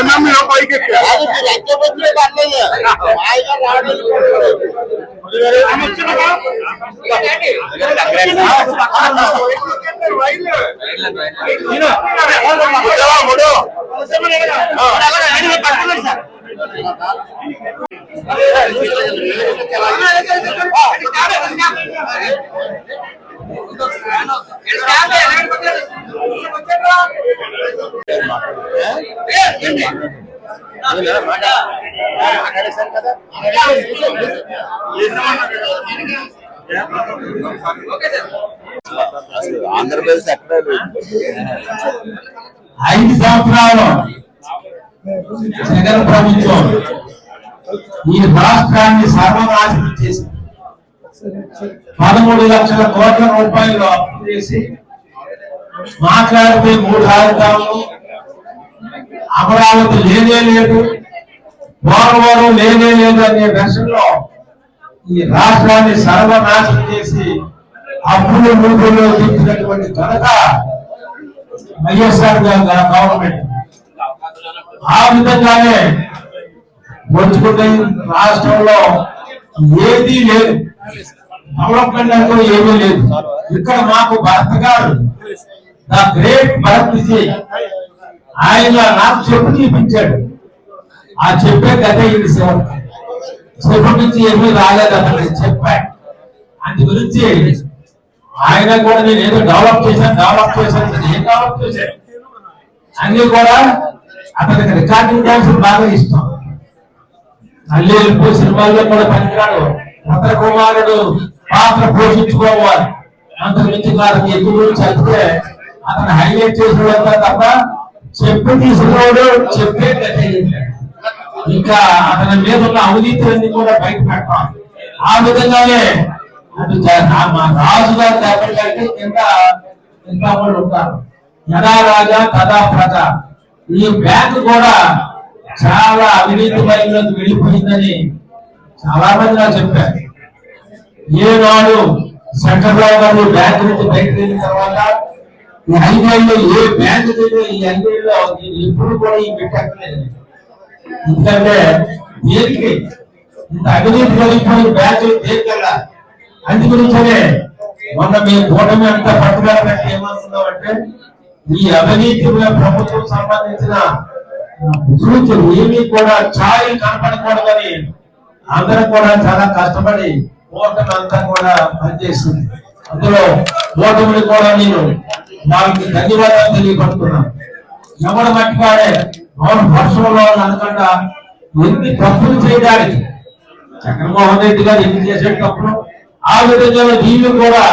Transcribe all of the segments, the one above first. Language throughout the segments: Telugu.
టైంలో వచ్చి విన్నా మీరు పైకి ఎక్కి. ఫోటో, ఆంధ్రప్రదేశ్ ఎక్కడ ఐదు సంవత్సరాలు జగన్ ప్రభుత్వం ఈ రాష్ట్రాన్ని సర్వనాశనం చేసి పదమూడు లక్షల కోట్ల రూపాయలు అప్పు చేసి మాట్లాడితే మూడు రాజధానులు అమరావతి లేనే లేదు పోలవరం లేనే లేదు అనే దశలో ఈ రాష్ట్రాన్ని సర్వనాశనం చేసి అప్పులు రూపంలో తెచ్చినటువంటి ఘనత వైఎస్ఆర్ గవర్నమెంట్. ఆ విధంగానే వచ్చుకుంటే రాష్ట్రంలో ఏదీ లేదు. డెవలప్మెంట్ అంటూ ఏమీ లేదు. ఇక్కడ మాకు భర్త గారు ద గ్రేట్ భరత్ విజయ్ ఆయన నాకు చెప్పు చూపించాడు. ఆ చెప్పే కథ ఇది సేవ చెప్పు నుంచి ఏమీ రాలేదు అతను. చెప్పాడు అందు గురించి ఆయన కూడా నేను ఏదో డెవలప్ చేశాను డెవలప్ చేశాను ఏం డెవలప్ చేశాను? అన్ని కూడా అతనికి రికార్డింగ్ డాన్స్ బాగా ఇష్టం. తల్లి వెళ్ళిపోయి సినిమాల్లో కూడా పనికిరాడు. అతని కుమారుడు పాత్ర పోషించుకోవాలి. అంతకు మించి వారికి ఎక్కువ చెప్తే అతను హైలైట్ చేసినంత తప్ప చెప్పి తీసుకున్నాడు చెప్పే ఇంకా అతని మీద ఉన్న అవినీతులన్నీ కూడా బయట పెట్టాం ఆ విధంగానే మా రాజు గారు కాబట్టి కింద ఇంకా వాళ్ళు ఉంటారు. యథా రాజా తదా ప్రజ. ఈ బ్యాంక్ కూడా చాలా అవినీతి వైపులోకి వెళ్ళిపోయిందని చాలా మంది నాకు చెప్పారు. ఏనాడు శంకర్రావు గారు బ్యాంక్ నుంచి బయటకు వెళ్ళిన తర్వాత ఈ ఐదేళ్ళు ఏ బ్యాంక్ దగ్గర ఈ ఐదేళ్ళు ఎప్పుడు కూడా ఈ పెట్టలేదు ఎందుకంటే దేనికి ఇంత అవినీతి కలిగిపోయిన బ్యాంకులు దేనికి వెళ్ళాలి అందు గురించనే మొన్న మీ కూటమి అంతా పట్టుదలపెట్టి ఏమనుకున్నామంటే ఈ అవినీతి ప్రభుత్వం సంబంధించిన సూచనలు ఏమీ కూడా ఛాయలు కనపడకూడదని అందరం కూడా చాలా కష్టపడి ఓటమి అంతా కూడా పనిచేస్తుంది అందులో ఓటమిని కూడా నేను దానికి ధన్యవాదాలు తెలియపడుతున్నాను. ఎవరు మట్టివాడే? అవును వర్షంలో అనకుండా ఎన్ని తప్పులు చేయడానికి. జగన్మోహన్ రెడ్డి గారు ఎన్ని చేసేటప్పుడు ఆ విధంగా వీళ్ళు కూడా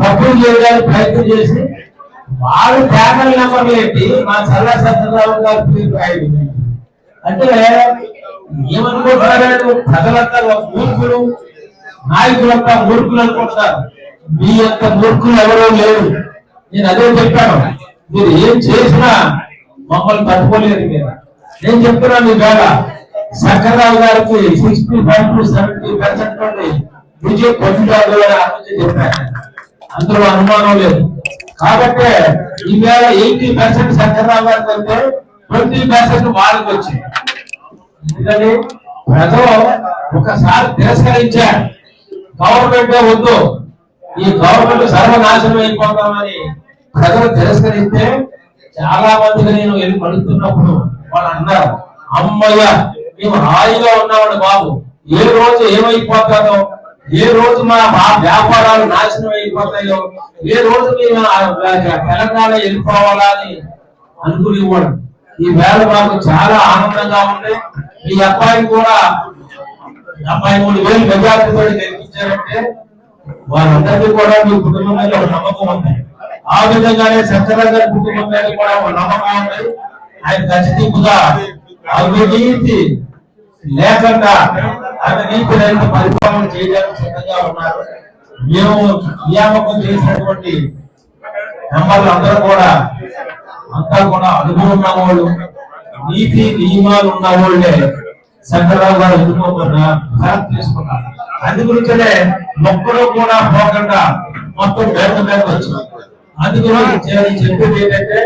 తప్పులు చేయడానికి ప్రయత్నం చేసి వారు ప్యానల్ నెంబర్లు ఏంటి మా చల్లా సత్యనారాయణ గారి పేరు రాయడం అంటే ఏమనుకుంటున్నారు ప్రజలంతా మూర్ఖులు నాయకులంతా మూర్ఖులు అనుకుంటున్నారు. మీ యొక్క మూర్ఖులు ఎవరో లేరు. నేను అదే చెప్పాను. మీరు ఏం చేసినా మమ్మల్ని తట్టుకోలేరు మీరు. నేను చెప్తున్నాను ఇవాళ వేళ శంకర్రావు గారికి sixty five to seventy percent నుండి విజయ్ పొందుతారు అని చెప్పాను అందులో అనుమానం లేదు. కాబట్టి ఈవేళ ఎయిటీ పర్సెంట్ శంకర్రావు గారికి వెళ్తే ట్వంటీ పర్సెంట్ వాళ్ళకి వచ్చింది. ఎందుకని ప్రజలు ఒకసారి తిరస్కరించారు. గవర్నమెంట్ వద్దు. ఈ గవర్నమెంట్ సర్వనాశనం అయిపోతామని ప్రజలు తిరస్కరిస్తే చాలా మందికి నేను వెళ్ళి పడుతున్నప్పుడు వాళ్ళు అన్నారు అమ్మయ్య మేము హాయిగా ఉన్నామండి బాబు. ఏ రోజు ఏమైపోతాదో ఏ రోజు మా మా వ్యాపారాలు నాశనం అయిపోతాయో ఏ రోజు మేము తెలంగాణ వెళ్ళిపోవాలా అని అనుకునేవాడు ఈ వేళ మాకు చాలా ఆనందంగా ఉంది. ఈ అబ్బాయి కూడా డెబ్బై మూడు వేలు మెజార్టీతో గెలిపించారంటే వారందరికీ కూడా మీ కుటుంబం మీద ఒక నమ్మకం ఉంది. ఆ విధంగానే సత్యరాజు కుటుంబం మీద కూడా నమ్మకం ఉంది. ఆయన ఖచ్చితంగా అవినీతి లేకుండా అవినీతి రహిత పరిపాలన చేయడానికి సిద్ధంగా ఉన్నారు. మేము నియామకం చేసినటువంటి మెంబర్లు అందరూ కూడా అంతా కూడా అనుభవం ఉన్న వాళ్ళు నీతి నియమాలు ఉన్న వాళ్ళే శంకరరావు గారు ఎదుర్కోకుండా తీసుకున్నారు. అందు గురించే మొక్కలు కూడా పోకుండా మొత్తం బయట మీద వచ్చినారు అందుకని నేను చెప్పేది ఏంటంటే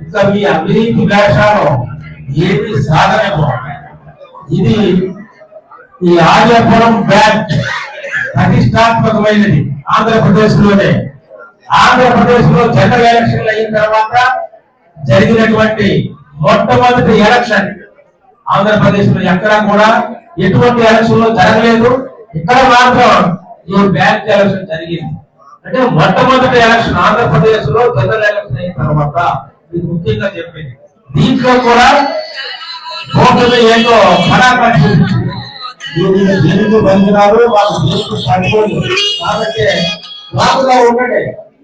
ఇంకా మీ అవినీతి వేషాలు ఏది సాధనేమో? ఇది ఈ ఆర్యపురం బ్యాంక్ ప్రతిష్టాత్మకమైనది ఆంధ్రప్రదేశ్లోనే ఆంధ్రప్రదేశ్లో జనరల్ ఎలక్షన్లు అయిన తర్వాత జరిగినటువంటి మొట్టమొదటి ఎలక్షన్ ఆంధ్రప్రదేశ్లో ఎక్కడా కూడా ఎటువంటి ఎలక్షన్లో జరగలేదు. ఇక్కడ మాత్రం ఈ బ్యాంక్ ఎలక్షన్ జరిగింది. అంటే మొట్టమొదటి ఎలక్షన్ ఆంధ్రప్రదేశ్లో జనరల్ ఎలక్షన్ అయిన తర్వాత ఇది ముఖ్యంగా చెప్పింది. దీంట్లో కూడా ఓటర్లు ఏంటో చూపించింది. వీళ్ళు దేనికి బంధినారు వాళ్ళు దేనికి కాబట్టి లాభంగా ఉండండి.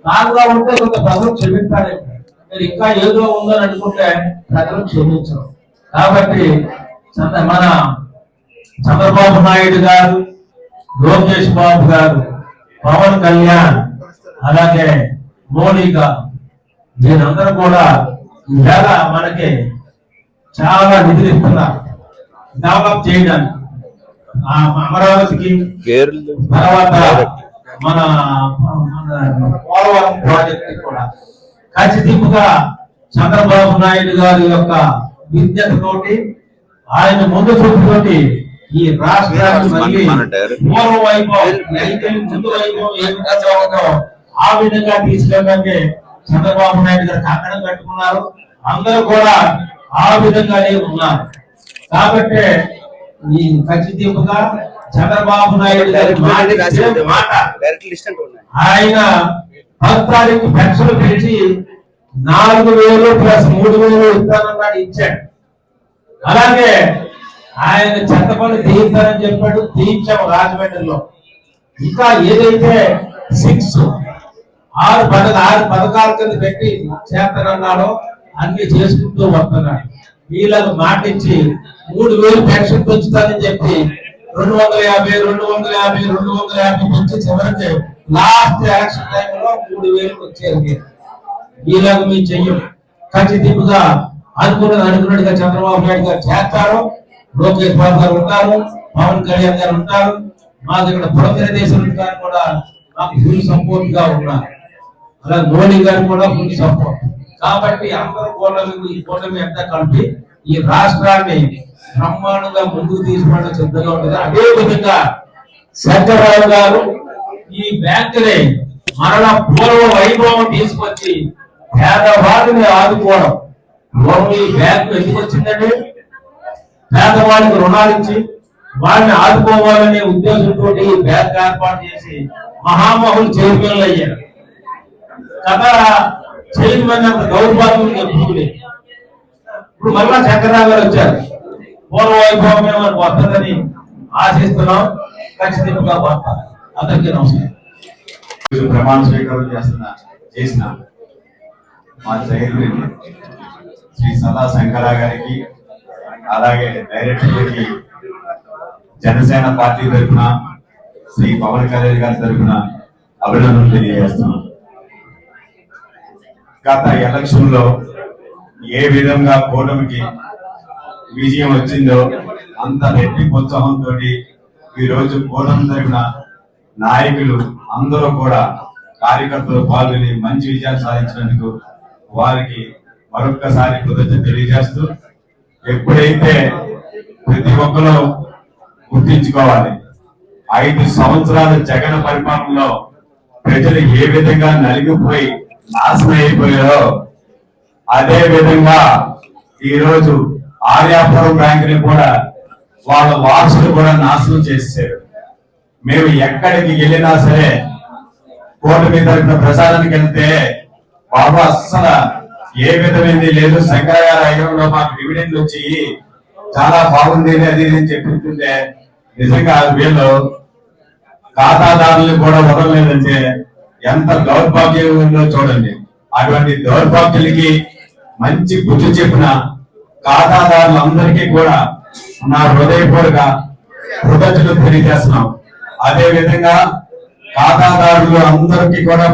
లాభంగా ఉంటే కొంత ప్రజలు క్షమించాలి. మీరు ఇంకా ఏదో ఉందని అనుకుంటే ప్రజలు క్షమించరు. కాబట్టి మన చంద్రబాబు నాయుడు గారు లోకేష్ బాబు గారు పవన్ కళ్యాణ్ అలాగే గారు వీరందరూ కూడా ఈవేళ మనకి చాలా నిధులు ఇస్తున్నారు. డెవలప్ చేయడానికి. ఆ అమరావతికి తర్వాత మన పోలవరం ప్రాజెక్ట్ కూడా. ఖచ్చితంగా చంద్రబాబు నాయుడు గారి యొక్క విద్యతోటి ఆయన ముందు చూపుతోటి ఈ రాష్ట్రాన్ని మళ్ళీ పూర్వ వైభవం ముందు వైభవం ఏ విధంగా ఉందో ఆ విధంగా తీసుకెళ్ళడానికి చంద్రబాబు నాయుడు గారు కంకణం కట్టుకున్నారు అందరూ కూడా ఆ విధంగానే ఉన్నారు. కాబట్టి ఈ ఖచ్చితంగా చంద్రబాబు నాయుడు గారి మాట. ఆయన పత్రానికి పెన్షన్ పెంచి నాలుగు వేలు ప్లస్ మూడు వేలు ఇస్తానన్నాడు ఇచ్చాడు. అలాగే ఆయన చెత్త పని తీయిస్తానని చెప్పాడు తీయించాము రాజమండ్రిలో. ఇంకా ఏదైతే సిక్స్ ఆరు పథక ఆరు పథకాల కింద పెట్టి చేస్తానన్నాడో. అన్ని చేసుకుంటూ వస్తున్నాడు. వీళ్ళకు మాటించి మూడు వేలు పెన్షన్ పెంచుతానని చెప్పి రెండు వందల యాభై రెండు వందల యాభై రెండు వందల యాభై పెంచి చివరికి లాస్ట్ ఎలక్షన్ టైంలో మూడు వేలకు వచ్చేది. వీళ్ళకు మేము చెయ్యం. ఖచ్చితంగా అనుకున్నది అనుకున్నట్టుగా చంద్రబాబు నాయుడు గారు చేస్తారు. లోకేష్ బాబు గారు ఉంటారు. పవన్ కళ్యాణ్ గారు ఉంటారు. మాకు ఇక్కడ పురంధరదేశం ఉంటారు కూడా మాకు ఫుల్ సపోర్ట్గా ఉన్నారు. అలా ధోని గారు కూడా ఫుల్ సపోర్ట్. కాబట్టి అందరూ కూటమి ఈ కూటమి అంతా కలిపి ఈ రాష్ట్రాన్ని బ్రహ్మాండంగా ముందుకు తీసుకోవడం సిద్ధంగా ఉంటుంది. అదే విధంగా శంకరరావు గారు ఈ బ్యాంకుని మరణ పూర్వ వైభవం తీసుకొచ్చి పేదవాడిని ఆదుకోవడం. పూర్వం ఈ బ్యాంకు ఎందుకు వచ్చిందండి? పేదవాడికి రుణాలు ఇచ్చి వాడిని ఆదుకోవాలనే ఉద్దేశంతో ఈ బ్యాంక్ ఏర్పాటు చేసి మహామహులు చైర్మన్లు అయ్యారు. కథ చైర్మన్ అంత దౌర్భాగ్యం ఎప్పుడు ఇప్పుడు మళ్ళా శంకరరావు గారు వచ్చారు. పూర్వ వైభవం మనకు వస్తుందని ఆశిస్తున్నాం. ఖచ్చితంగా వస్తారు అందరికీ నమస్కారం. ప్రమాణ స్వీకారం చేస్తున్న చేసిన మా చైర్మన్ శ్రీ సదా శంకరా గారికి అలాగే డైరెక్టర్లకి జనసేన పార్టీ తరఫున శ్రీ పవన్ కళ్యాణ్ గారి తరఫున అభినందనలు తెలియజేస్తున్నాం. గత ఎలక్షన్లో ఏ విధంగా కూటమికి విజయం వచ్చిందో అంత రెడ్డి ఉత్సాహంతో ఈరోజు కూటమి తరఫున నాయకులు అందరూ కూడా కార్యకర్తలు పాల్గొని మంచి విజయాలు సాధించినందుకు వారికి మరొక్కసారి కృతజ్ఞత తెలియజేస్తూ ఎప్పుడైతే ప్రతి ఒక్కరూ గుర్తించుకోవాలి ఐదు సంవత్సరాల జగన్ పరిపాలనలో ప్రజలు ఏ విధంగా నలిగిపోయి నాశనం అయిపోయారో అదే విధంగా ఈ రోజు ఆర్యాపురం బ్యాంక్ని కూడా వాళ్ళ వారసులు కూడా నాశనం చేశారు మేము ఎక్కడికి వెళ్ళినా సరే కూటమి తరఫున ప్రసాదానికి వెళ్తే బాబు అస్సలు ఏ విధమైనది లేదు. శంకర గారు అయ్యంలో మాకు డివిడెండ్ వచ్చి చాలా బాగుంది అది నేను అని చెప్తుంటే నిజంగా వీళ్ళు ఖాతాదారులు కూడా వదలలేదంటే ఎంత దౌర్భాగ్యం ఉందో చూడండి. అటువంటి దౌర్భాగ్యులకి మంచి బుద్ధి చెప్పిన ఖాతాదారులందరికీ కూడా నా హృదయపూర్వక కృతజ్ఞతలు తెలియజేస్తున్నాం. అదే విధంగా ఖాతాదారులు అందరికీ కూడా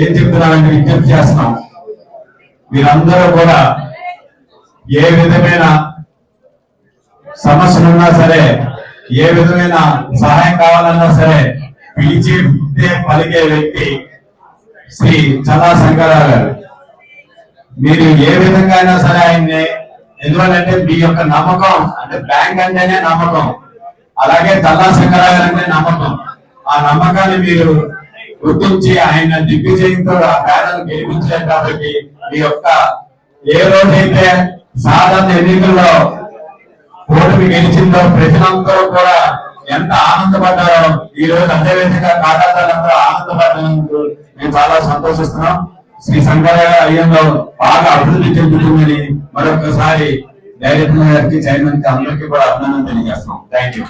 ఏం చెప్తున్నారంటే విజ్ఞప్తి చేస్తున్నాం. మీరందరూ కూడా ఏ విధమైన సమస్యలున్నా సరే ఏ విధమైన సహాయం కావాలన్నా సరే పిలిచి పలికే వ్యక్తి శ్రీ చల్లా శంకరరావు గారు. మీరు ఏ విధంగా అయినా సరే ఆయన్ని ఎందువల్లంటే మీ యొక్క నమ్మకం అంటే బ్యాంక్ అంటేనే నమ్మకం అలాగే చల్లా శంకరరావు గారు అంటే నమ్మకం. ఆ నమ్మకాన్ని మీరు గుర్తించి ఆయన దిగ్విజయంతో ఆ పేదలు గెలిపించారు కాబట్టి మీ యొక్క ఏ రోజైతే సాధారణ ఎన్నికల్లో ఓటమి గెలిచిందో ప్రజలందరూ కూడా ఎంత ఆనందపడ్డారో ఈ రోజు అదే విధంగా కాటాదారులందరూ ఆనందపడ్డందుకు మేము చాలా సంతోషిస్తున్నాం. శ్రీ శంకరయ్య బాగా అభివృద్ధి చెందుతుందని మరొకసారి డైరెక్టర్ గారికి చైర్మన్కి అందరికీ కూడా అభినందన తెలియజేస్తున్నాం. Thank you